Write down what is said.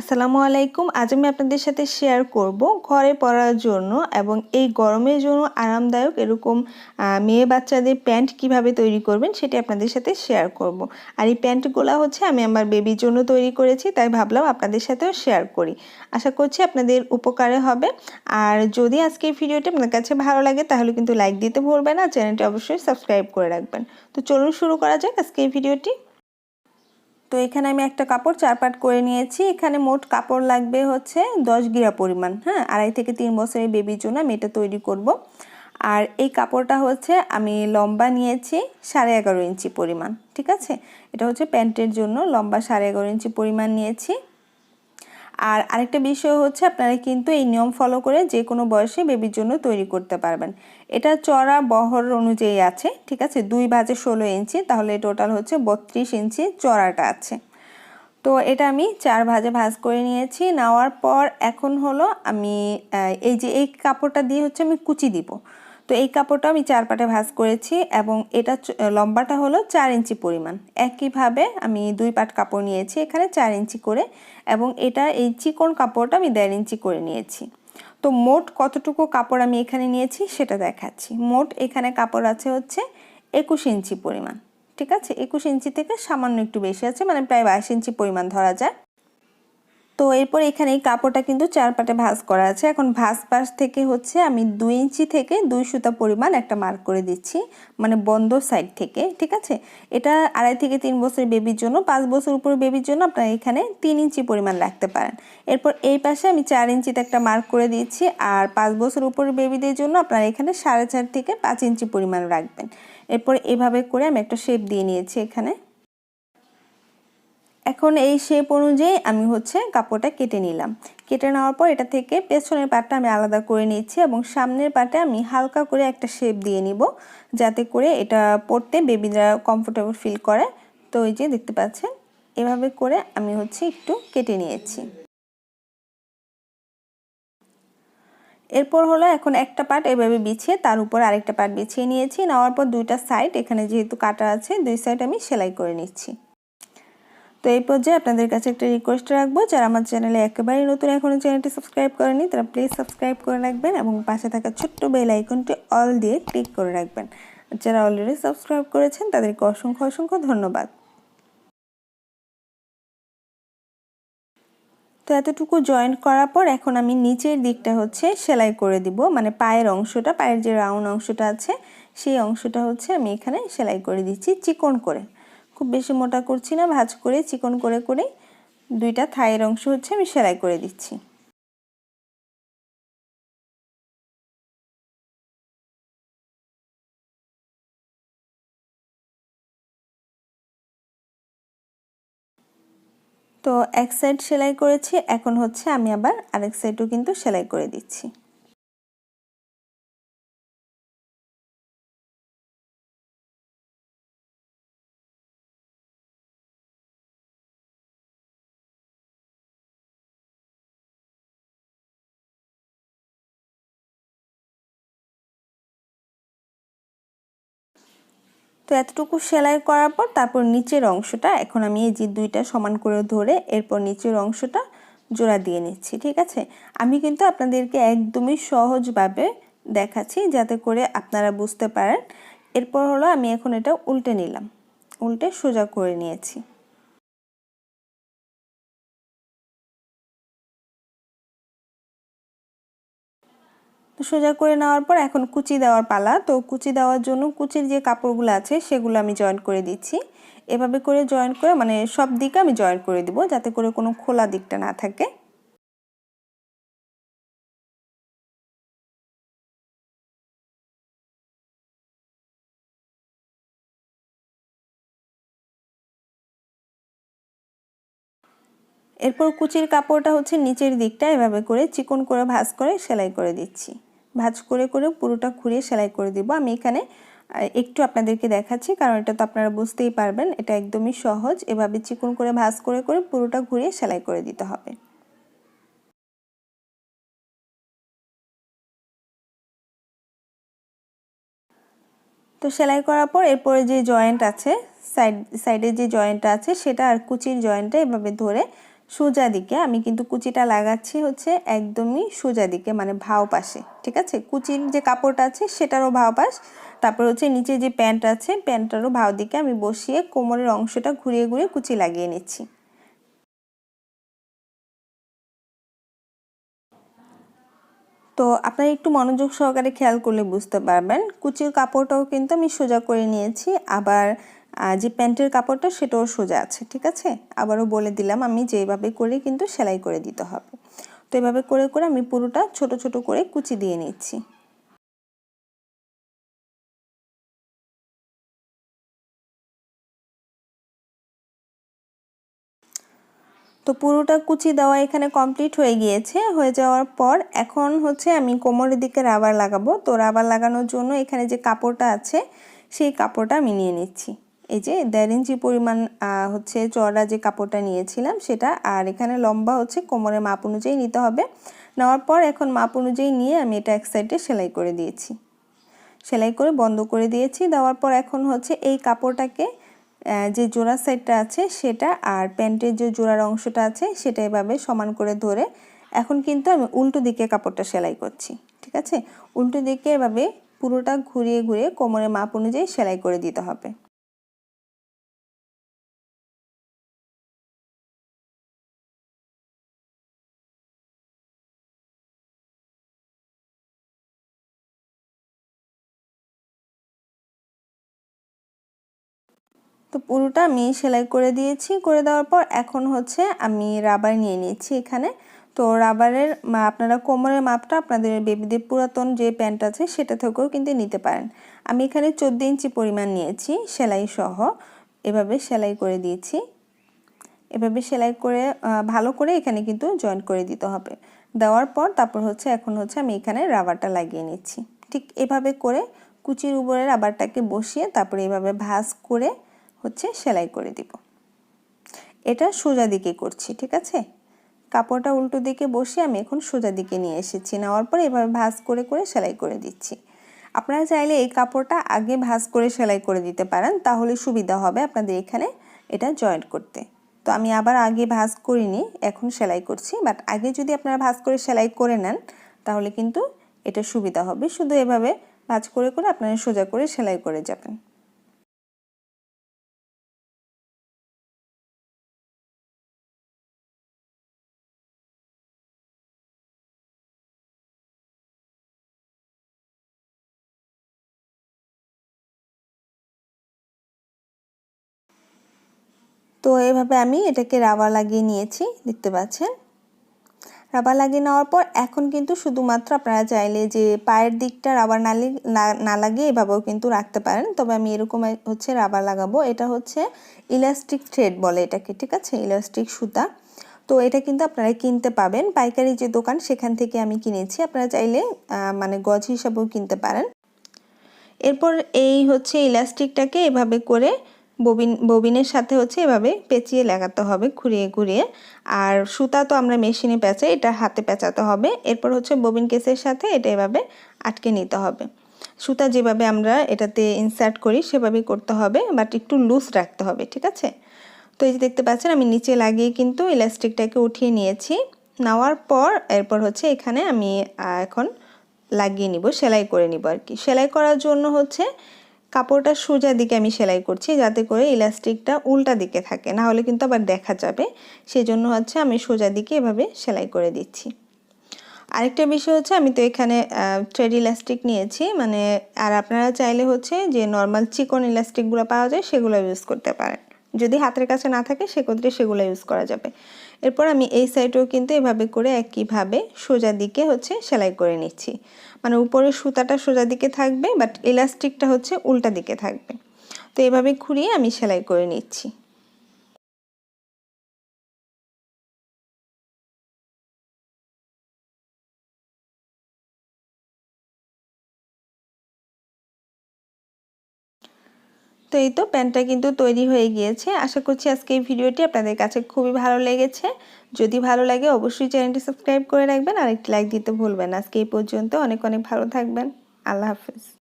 আসসালামু আলাইকুম। আজ আমি আপনাদের সাথে শেয়ার করব ঘরে পরার জন্য এবং এই গরমের জন্য আরামদায়ক এরকম মেয়ে বাচ্চাদের প্যান্ট কীভাবে তৈরি করবেন সেটি আপনাদের সাথে শেয়ার করব। আর এই প্যান্টগুলো হচ্ছে আমি আমার বেবির জন্য তৈরি করেছি, তাই ভাবলাম আপনাদের সাথেও শেয়ার করি। আশা করছি আপনাদের উপকারে হবে। আর যদি আজকে এই ভিডিওটি আপনার কাছে ভালো লাগে, তাহলে কিন্তু লাইক দিতে ভুলবেন না, চ্যানেলটি অবশ্যই সাবস্ক্রাইব করে রাখবেন। তো চলুন শুরু করা যাক আজকে এই ভিডিওটি। তো এখানে আমি একটা কাপড় চার পাট করে নিয়েছি। এখানে মোট কাপড় লাগবে হচ্ছে দশ গিরা পরিমাণ হ্যাঁ? আড়াই থেকে তিন বছরের বেবির জন্য আমি এটা তৈরি করব। আর এই কাপড়টা হচ্ছে আমি লম্বা নিয়েছি সাড়ে এগারো ইঞ্চি পরিমাণ, ঠিক আছে? এটা হচ্ছে প্যান্টের জন্য লম্বা সাড়ে এগারো ইঞ্চি পরিমাণ নিয়েছি। আর আরেকটা বিষয় হচ্ছে আপনারা কিন্তু এই নিয়ম ফলো করে যে কোনো বয়সে বেবির জন্য তৈরি করতে পারবেন। এটা চড়া বহর অনুযায়ী আছে, ঠিক আছে? দুই বাজে ষোলো ইঞ্চি, তাহলে টোটাল হচ্ছে বত্রিশ ইঞ্চি চড়াটা আছে। তো এটা আমি চার ভাজে ভাজ করে নিয়েছি, নেওয়ার পর এখন হলো আমি এই যে এই কাপড়টা দিয়ে হচ্ছে আমি কুচি দিব। তো এই কাপড়টা আমি চার পাটে ভাজ করেছি এবং এটা লম্বাটা হলো চার ইঞ্চি পরিমাণ। একইভাবে আমি দুই পাট কাপড় নিয়েছি এখানে চার ইঞ্চি করে এবং এটা এই চিকন কাপড়টা আমি দেড় ইঞ্চি করে নিয়েছি। তো মোট কতটুকু কাপড় আমি এখানে নিয়েছি সেটা দেখাচ্ছি। মোট এখানে কাপড় আছে হচ্ছে একুশ ইঞ্চি পরিমাণ। ঠিক আছে? একুশ ইঞ্চি থেকে সামান্য একটু বেশি আছে মানে প্রায় বাইশ ইঞ্চি পরিমাণ ধরা যায় তো এরপর এখানে কাপড়টা কিন্তু চার পাটে ভাঁজ করা আছে। এখন ভাঁজ পাশ থেকে হচ্ছে আমি দুই ইঞ্চি থেকে দুই সুতা পরিমাণ একটা মার্ক করে দিচ্ছি মানে বন্ধ সাইড থেকে, ঠিক আছে? এটা আড়াই থেকে তিন বছরের বেবির জন্য, পাঁচ বছর উপর বেবির জন্য আপনারা এখানে তিন ইঞ্চি পরিমাণ রাখতে পারেন। এরপর এই পাশে আমি চার ইঞ্চিতে একটা মার্ক করে দিচ্ছি আর পাঁচ বছর উপর বেবিদের জন্য আপনারা এখানে সাড়ে চার থেকে পাঁচ ইঞ্চি পরিমাণ রাখবেন। এরপর এভাবে করে আমি একটা শেপ দিয়ে নিয়েছি এখানে। এখন এই শেপ অনুযায়ী আমি হচ্ছে কাপড়টা কেটে নিলাম। কেটে নেওয়ার পর এটা থেকে পেছনের পাটটা আমি আলাদা করে নিচ্ছি এবং সামনের পাটে আমি হালকা করে একটা শেপ দিয়ে নিব, যাতে করে এটা পরতে বেবিরা কমফোর্টেবল ফিল করে। তো ওই যে দেখতে পাচ্ছেন, এভাবে করে আমি হচ্ছে একটু কেটে নিয়েছি। এরপর হলো এখন একটা পার্ট এভাবে বিছিয়ে তার উপর আরেকটা পার্ট বিছিয়ে নিয়েছি। নেওয়ার পর দুইটা সাইড এখানে যেহেতু কাটা আছে, দুই সাইড আমি সেলাই করে নিচ্ছি। তো এই পর্যায়ে আপনাদের কাছে একটা রিকোয়েস্ট রাখব, যারা আমার চ্যানেলে একেবারেই নতুন এখনও চ্যানেলটি সাবস্ক্রাইব করেনি তারা প্লিজ সাবস্ক্রাইব করে রাখবেন এবং পাশে থাকা ছোট্ট বেল আইকনটি অল দিয়ে ক্লিক করে রাখবেন। যারা অলরেডি সাবস্ক্রাইব করেছেন, তাদেরকে অসংখ্য অসংখ্য ধন্যবাদ। তো এতটুকু জয়েন্ট করার পর এখন আমি নিচের দিকটা হচ্ছে সেলাই করে দিব মানে পায়ের অংশটা, পায়ের যে রাউন্ড অংশটা আছে, সেই অংশটা হচ্ছে আমি এখানে সেলাই করে দিচ্ছি চিকন করে। খুব বেশি মোটা করছি না, ভাজ করে, চিকন করে করে দুইটা থায়ের অংশ হচ্ছে আমি সেলাই করে দিচ্ছি। তো এক সাইড সেলাই করেছি, এখন হচ্ছে আমি আবার আরেক সাইডও কিন্তু সেলাই করে দিচ্ছি। তো এতটুকু সেলাই করার পর তারপর নিচের অংশটা এখন আমি এই যে দুইটা সমান করে ধরে এরপর নিচের অংশটা জোড়া দিয়ে নিচ্ছি, ঠিক আছে? আমি কিন্তু আপনাদেরকে একদমই সহজভাবে দেখাচ্ছি যাতে করে আপনারা বুঝতে পারেন। এরপর হলো আমি এখন এটা উল্টে নিলাম, উল্টে সোজা করে নিয়েছি। তো সোজা করে নেওয়ার পর এখন কুচি দেওয়ার পালা। তো কুচি দেওয়ার জন্য কুচির যে কাপড়গুলো আছে সেগুলো আমি জয়েন করে দিচ্ছি। এভাবে করে জয়েন করে মানে সব দিকে আমি জয়েন করে দিব যাতে করে কোনো খোলা দিকটা না থাকে। এরপর কুচির কাপড়টা হচ্ছে নিচের দিকটা। এভাবে করে চিকন করে ভাঁজ করে সেলাই করে দিচ্ছি। ভাঁজ করে করে পুরোটা ঘুরিয়ে সেলাই করে দিব। আমি এখানে একটু আপনাদেরকে দেখাচ্ছি, কারণ এটা তো আপনারা বুঝতেই পারবেন, এটা একদমই সহজ। এভাবে চিকন করে, ভাঁজ করে করে পুরোটা ঘুরিয়ে সেলাই করে দিতে হবে। তো সেলাই করার পর এরপরে যে জয়েন্ট আছে, সাইড, সাইডে যে জয়েন্টটা আছে, সেটা আর কুচির জয়েন্টটা এভাবে ধরে সোজা দিকে, আমি কিন্তু কুচিটা লাগাচ্ছি হচ্ছে একদমই সোজা দিকে মানে ভাও পাশে, ঠিক আছে? কুচির যে কাপড়টা আছে সেটারও ভাও পাশ, তারপর হচ্ছে নিচে যে প্যান্ট আছে, প্যান্টটারও ভাও দিকে আমি বসিয়ে কোমরের অংশটা ঘুরিয়ে ঘুরিয়ে কুচি লাগিয়ে নিচ্ছি। তো আপনারা একটু মনোযোগ সহকারে খেয়াল করলে বুঝতে পারবেন, কুচির কাপড়টাও কিন্তু আমি সোজা করে নিয়েছি, আবার যে প্যান্টের কাপড়টা সেটাও সোজা আছে, ঠিক আছে? আবারও বলে দিলাম আমি যেভাবে করে কিন্তু সেলাই করে দিতে হবে। তো এভাবে করে করে আমি পুরোটা ছোট ছোট করে কুচি দিয়ে নিচ্ছি। তো পুরোটা কুচি দেওয়া এখানে কমপ্লিট হয়ে গিয়েছে। হয়ে যাওয়ার পর এখন হচ্ছে আমি কোমরের দিকে রাবার লাগাবো। তো রাবার লাগানোর জন্য এখানে যে কাপড়টা আছে, সেই কাপড়টা আমি নিয়ে নিচ্ছি। এই যে দেড় ইঞ্চি পরিমাণ হচ্ছে চড়া যে কাপড়টা নিয়েছিলাম সেটা, আর এখানে লম্বা হচ্ছে কোমরের মাপ অনুযায়ী নিতে হবে। নেওয়ার পর এখন মাপ অনুযায়ী নিয়ে আমি এটা এক সাইডে সেলাই করে দিয়েছি। সেলাই করে বন্ধ করে দিয়েছি। দেওয়ার পর এখন হচ্ছে এই কাপড়টাকে যে জোড়া সাইডটা আছে সেটা আর প্যান্টের যে জোড়ার অংশটা আছে সেটা এভাবে সমান করে ধরে এখন কিন্তু আমি উল্টো দিকে কাপড়টা সেলাই করছি, ঠিক আছে? উল্টো দিকে এভাবে পুরোটা ঘুরিয়ে ঘুরিয়ে কোমরের মাপ অনুযায়ী সেলাই করে দিতে হবে। তো পুরোটা আমি সেলাই করে দিয়েছি। করে দেওয়ার পর এখন হচ্ছে আমি রাবার নিয়ে নিয়েছি এখানে। তো রাবারের আপনারা কোমরের মাপটা আপনাদের বেবিদের পুরাতন যে প্যান্ট আছে সেটা থেকেও কিন্তু নিতে পারেন। আমি এখানে চোদ্দ ইঞ্চি পরিমাণ নিয়েছি সেলাই সহ। এভাবে সেলাই করে দিয়েছি। এভাবে সেলাই করে ভালো করে এখানে কিন্তু জয়েন্ট করে দিতে হবে। দেওয়ার পর তারপর হচ্ছে এখন হচ্ছে আমি এখানে রাবারটা লাগিয়ে নিচ্ছি। ঠিক এভাবে করে কুচির উপরে রাবারটাকে বসিয়ে তারপরে এভাবে ভাঁজ করে হচ্ছে সেলাই করে দিব। এটা সোজা দিকে করছি, ঠিক আছে? কাপড়টা উল্টো দিকে বসে আমি এখন সোজা দিকে নিয়ে এসেছি। নেওয়ার পর এভাবে ভাঁজ করে করে সেলাই করে দিচ্ছি। আপনারা চাইলে এই কাপড়টা আগে ভাঁজ করে সেলাই করে দিতে পারেন, তাহলে সুবিধা হবে আপনাদের এখানে এটা জয়েন্ট করতে। তো আমি আবার আগে ভাঁজ করিনি, এখন সেলাই করছি। বাট আগে যদি আপনারা ভাঁজ করে সেলাই করে নেন, তাহলে কিন্তু এটা সুবিধা হবে। শুধু এভাবে ভাঁজ করে করে আপনারা সোজা করে সেলাই করে যাবেন। তো এভাবে আমি এটাকে রাবার লাগিয়ে নিয়েছি, দেখতে পাচ্ছেন? রাবার লাগিয়ে নেওয়ার পর এখন কিন্তু শুধুমাত্র আপনারা চাইলে যে পায়ের দিকটা রাবার না না লাগিয়ে এভাবেও কিন্তু রাখতে পারেন। তবে আমি এরকম হচ্ছে রাবার লাগাবো। এটা হচ্ছে ইলাস্টিক থ্রেড বলে এটাকে, ঠিক আছে? ইলাস্টিক সুতা। তো এটা কিন্তু আপনারা কিনতে পাবেন। পাইকারি যে দোকান, সেখান থেকে আমি কিনেছি। আপনারা চাইলে মানে গজ হিসাবেও কিনতে পারেন। এরপর এই হচ্ছে ইলাস্টিকটাকে এভাবে করে ববিন, ববিনের সাথে হচ্ছে এভাবে পেঁচিয়ে লাগাতে হবে ঘুরিয়ে ঘুরিয়ে। আর সুতা তো আমরা মেশিনে পেঁচাই, এটা হাতে পেঁচাতে হবে। এরপর হচ্ছে ববিন কেসের সাথে এটা এভাবে আটকে নিতে হবে। সুতা যেভাবে আমরা এটাতে ইনসার্ট করি, সেভাবেই করতে হবে বাট একটু লুজ রাখতে হবে, ঠিক আছে? তো এই যে দেখতে পাচ্ছেন, আমি নিচে লাগিয়ে কিন্তু ইলাস্টিকটাকে উঠিয়ে নিয়েছি। নেওয়ার পর এরপর হচ্ছে এখানে আমি এখন লাগিয়ে নিব, সেলাই করে নিব আর কি। সেলাই করার জন্য হচ্ছে কাপড়টা সোজা দিকে আমি সেলাই করছি, যাতে করে ইলাস্টিকটা উল্টা দিকে থাকে। না হলে কিন্তু আবার দেখা যাবে। সেজন্য হচ্ছে আমি সোজা দিকে এভাবে সেলাই করে দিচ্ছি। আরেকটা বিষয় হচ্ছে, আমি তো এখানে থ্রেড ইলাস্টিক নিয়েছি। মানে আর আপনারা চাইলে হচ্ছে যে নর্মাল চিকন ইলাস্টিকগুলো পাওয়া যায়, সেগুলো ইউজ করতে পারেন। যদি হাতের কাছে না থাকে, সেক্ষেত্রে সেগুলো ইউজ করা যাবে। এরপর আমি এই সাইডেও কিন্তু এভাবে করে একইভাবে সোজা দিকে হচ্ছে সেলাই করে নিচ্ছি। মানে উপরে সুতাটা সোজা দিকে থাকবে বাট ইলাস্টিকটা হচ্ছে উল্টা দিকে থাকবে। তো এভাবে ঘুরিয়ে আমি সেলাই করে নিচ্ছি। তো এই তো প্যানটা কিন্তু তৈরি হয়ে গিয়েছে। আশা করছি আজকে এই ভিডিওটি আপনাদের কাছে খুবই ভালো লেগেছে। যদি ভালো লাগে অবশ্যই চ্যানেলটি সাবস্ক্রাইব করে রাখবেন। আর একটি লাইক দিতে ভুলবেন আজকে এই পর্যন্ত। অনেক অনেক ভালো থাকবেন। আল্লাহ হাফিজ।